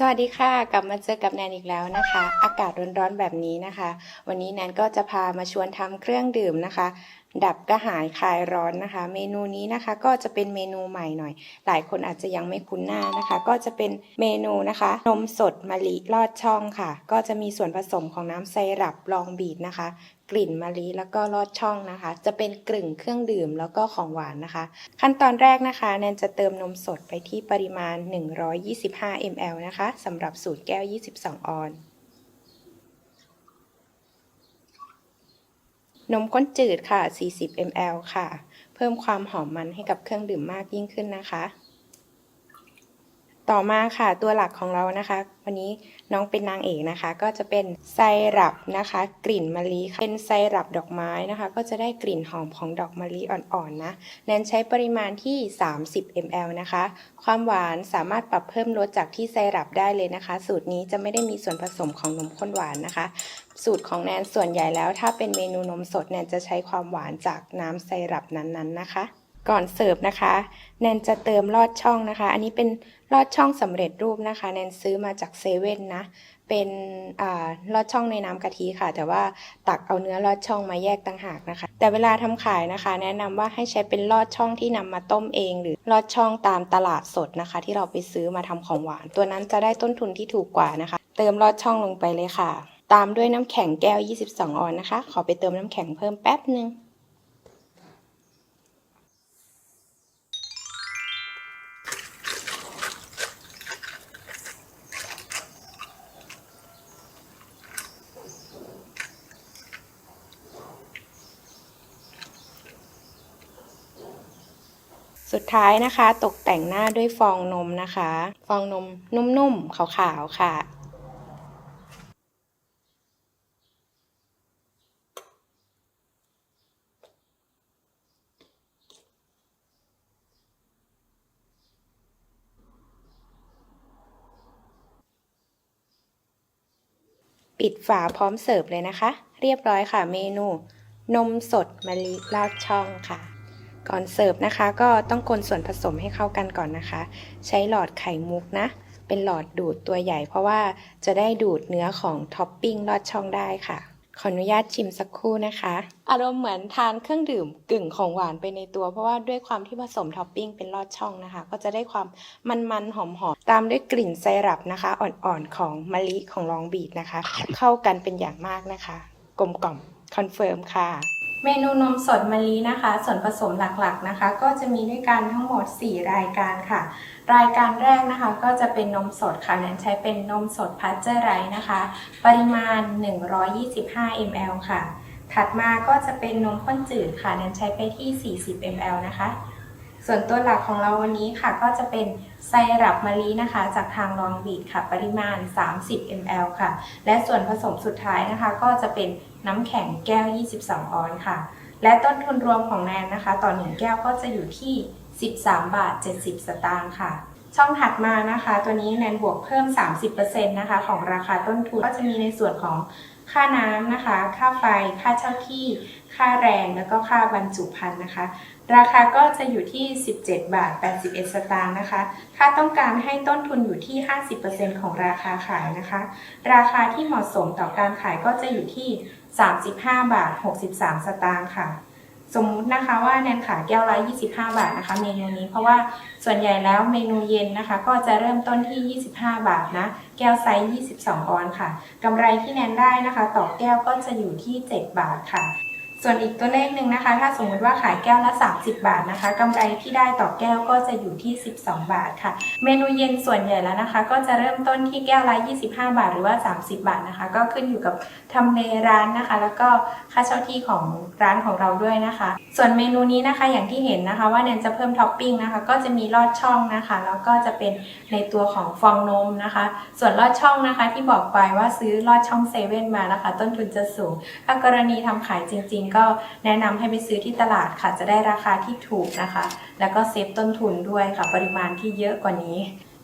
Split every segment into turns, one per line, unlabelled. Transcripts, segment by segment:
สวัสดีค่ะ กลับมาเจอกับแนนอีกแล้วนะคะ อากาศร้อนๆแบบนี้นะคะ วันนี้แนนก็จะพามาชวนทำเครื่องดื่มนะคะดับกระหายคลายร้อนนะคะ เมนูนี้นะคะก็จะเป็นเมนูใหม่หน่อย หลายคนอาจจะยังไม่คุ้นหน้านะคะ ก็จะเป็นเมนูนะคะ นมสดมะลิลอดช่องค่ะ ก็จะมีส่วนผสมของน้ำไซรัปลองบีทนะคะ กลิ่นมะลิแล้วก็ลอดช่องนะคะ จะเป็นกลึ่งเครื่องดื่มแล้วก็ของหวานนะคะ ขั้นตอนแรกนะคะ แนนจะเติมนมสดไปที่ปริมาณ 125 ml นะคะสำหรับสูตรแก้ว 22 ออน นมข้นจืดค่ะ 40 ml ค่ะ เพิ่มความหอมมันให้กับเครื่องดื่มมากยิ่งขึ้นนะคะ ต่อมาค่ะตัวหลักของเรานะคะ วันนี้น้องเป็นนางเอกนะคะ ก็จะเป็นไซรัปนะคะ กลิ่นมะลิค่ะเป็นไซรัปดอกไม้นะคะ ก็จะได้กลิ่นหอมของดอกมะลิอ่อนๆนะแนนใช้ปริมาณที่ 30 ml นะคะ ความหวานสามารถปรับเพิ่มลดจากที่ไซรัปได้เลยนะคะ สูตรนี้จะไม่ได้มีส่วนผสมของนมข้นหวานนะคะ สูตรของแนนส่วนใหญ่แล้ว ถ้าเป็นเมนูนมสดแนนจะใช้ความหวานจากน้ำไซรัปนั้นๆนะคะ ก่อนเสิร์ฟนะคะ แนนจะเติมลอดช่องนะคะ อันนี้เป็นลอดช่องสำเร็จรูปนะคะ แนนซื้อมาจากเซเว่นนะ เป็นอลอดช่องในน้ำกะทิค่ะ แต่ว่าตักเอาเนื้อลอดช่องมาแยกต่างหากนะคะ แต่เวลาทำขายนะคะ แนะนำว่าให้ใช้เป็นลอดช่องที่นำมาต้มเอง หรือลอดช่องตามตลาดสดนะคะ ที่เราไปซื้อมาทำของหวาน ตัวนั้นจะได้ต้นทุนที่ถูกกว่านะคะ เติมลอดช่องลงไปเลยค่ะ ตามด้วยน้ำแข็งแก้ว 22 ออนนะคะ ขอไปเติมน้ำแข็งเพิ่มแป๊บหนึ่ง สุดท้ายนะคะ ตกแต่งหน้าด้วยฟองนมนะคะ ฟองนมนุ่มๆขาวๆค่ะปิดฝาพร้อมเสิร์ฟเลยนะคะ เรียบร้อยค่ะเมนู นมสดมะลิลาดช่องค่ะ ก่อนเสิร์ฟนะคะ ก็ต้องคนส่วนผสมให้เข้ากันก่อนนะคะ ใช้หลอดไข่มุกนะ เป็นหลอดดูดตัวใหญ่ เพราะว่าจะได้ดูดเนื้อของท็อปปิ้งลอดช่องได้ค่ะขออนุญาตชิมสักครู่นะคะ อารมณ์เหมือนทานเครื่องดื่มกึ่งของหวานไปในตัว เพราะว่าด้วยความที่ผสมท็อปปิ้งเป็นลอดช่องนะคะ ก็จะได้ความมันๆหอมๆตามด้วยกลิ่นไซรัปนะคะ อ่อนๆของมะลิของลองบีทนะคะ เข้ากันเป็นอย่างมากนะคะ กลมกล่อมคอนเฟิร์มค่ะ เมนูนมสดมะลินะคะ ส่วนผสมหลักๆนะคะ ก็จะมีด้วยกันทั้งหมด 4 รายการค่ะ รายการแรกนะคะ ก็จะเป็นนมสดค่ะนั้นใช้เป็นนมสดพัชเจอร์ไรซ์นะคะ ปริมาณ 125 ml ค่ะ ถัดมาก็จะเป็นนมข้นจืดค่ะนั้นใช้ไปที่ 40 ml นะคะ ส่วนตัวหลักของเราวันนี้ค่ะก็จะเป็นไซรัปมะลินะคะ จากทางลองบีดค่ะ ปริมาณ 30 ml ค่ะ และส่วนผสมสุดท้ายนะคะ ก็จะเป็นน้ำแข็งแก้ว 22 ออนซ์ค่ะ และต้นทุนรวมของแนนนะคะ ต่อ1แก้วก็จะอยู่ที่ 13 บาท 70 สตางค์ค่ะ ช่องถัดมานะคะ ตัวนี้แนนบวกเพิ่ม 30%นะคะ ของราคาต้นทุนก็จะมีในส่วนของ ค่าน้ำนะคะ ค่าไฟ ค่าเช่าที่ ค่าแรง แล้วก็ค่าบรรจุภัณฑ์นะคะ ราคาก็จะอยู่ที่ 17 บาท 81 สตางค์นะคะ ถ้าต้องการให้ต้นทุนอยู่ที่ 50%ของราคาขายนะคะ ราคาที่เหมาะสมต่อการขายก็จะอยู่ที่ 35 บาท 63 สตางค์ค่ะ สมมุตินะคะว่าแนนขายแก้วละ25 บาทนะคะ เมนูนี้เพราะว่าส่วนใหญ่แล้วเมนูเย็นนะคะ ก็จะเริ่มต้นที่ 25 บาทนะ แก้วไซส์ 22 ออนซ์ค่ะกำไรที่แนนได้นะคะ ต่อแก้วก็จะอยู่ที่ 7 บาทค่ะ ส่วนอีกตัวเลขหนึ่งนะคะ ถ้าสมมติว่าขายแก้วละ 30 บาทนะคะกำไรที่ได้ต่อแก้วก็จะอยู่ที่ 12 บาทค่ะ เมนูเย็นส่วนใหญ่แล้วนะคะ ก็จะเริ่มต้นที่แก้วละ 25 บาทหรือว่า 30 บาทนะคะ ก็ขึ้นอยู่กับทำเลร้านนะคะ แล้วก็ค่าเช่าที่ของร้านของเราด้วยนะคะ ส่วนเมนูนี้นะคะอย่างที่เห็นนะคะ ว่าแนนจะเพิ่มท็อปปิ้งนะคะ ก็จะมีลอดช่องนะคะ แล้วก็จะเป็นในตัวของฟองนมนะคะ ส่วนลอดช่องนะคะ ที่บอกไปว่าซื้อลอดช่องเซเว่นมานะคะ ต้นทุนจะสูงถ้ากรณีทำขายจริงก็แนะนำให้ไปซื้อที่ตลาดค่ะ จะได้ราคาที่ถูกนะคะ แล้วก็เซฟต้นทุนด้วยค่ะ ปริมาณที่เยอะกว่านี้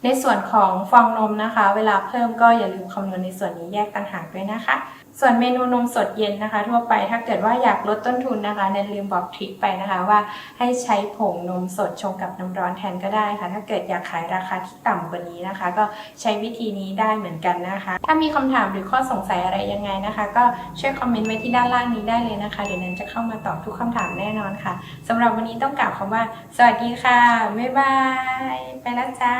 ในส่วนของฟองนมนะคะ เวลาเพิ่มก็อย่าลืมคำนวณในส่วนนี้แยกต่างหากด้วยนะคะ ส่วนเมนูนมสดเย็นนะคะ ทั่วไปถ้าเกิดว่าอยากลดต้นทุนนะคะแนนลืมบอกทริคไปนะคะว่าให้ใช้ผงนมสดชงกับน้ำร้อนแทนก็ได้ค่ะ ถ้าเกิดอยากขายราคาที่ต่ำกว่านี้นะคะ ก็ใช้วิธีนี้ได้เหมือนกันนะคะ ถ้ามีคำถามหรือข้อสงสัยอะไรยังไงนะคะ ก็ช่วยคอมเมนต์ไว้ที่ด้านล่างนี้ได้เลยนะคะ เดี๋ยวแนนจะเข้ามาตอบทุกคำถามแน่นอนค่ะสำหรับวันนี้ต้องกล่าวคำว่า สวัสดีค่ะบ๊ายบายไปแล้วจ้า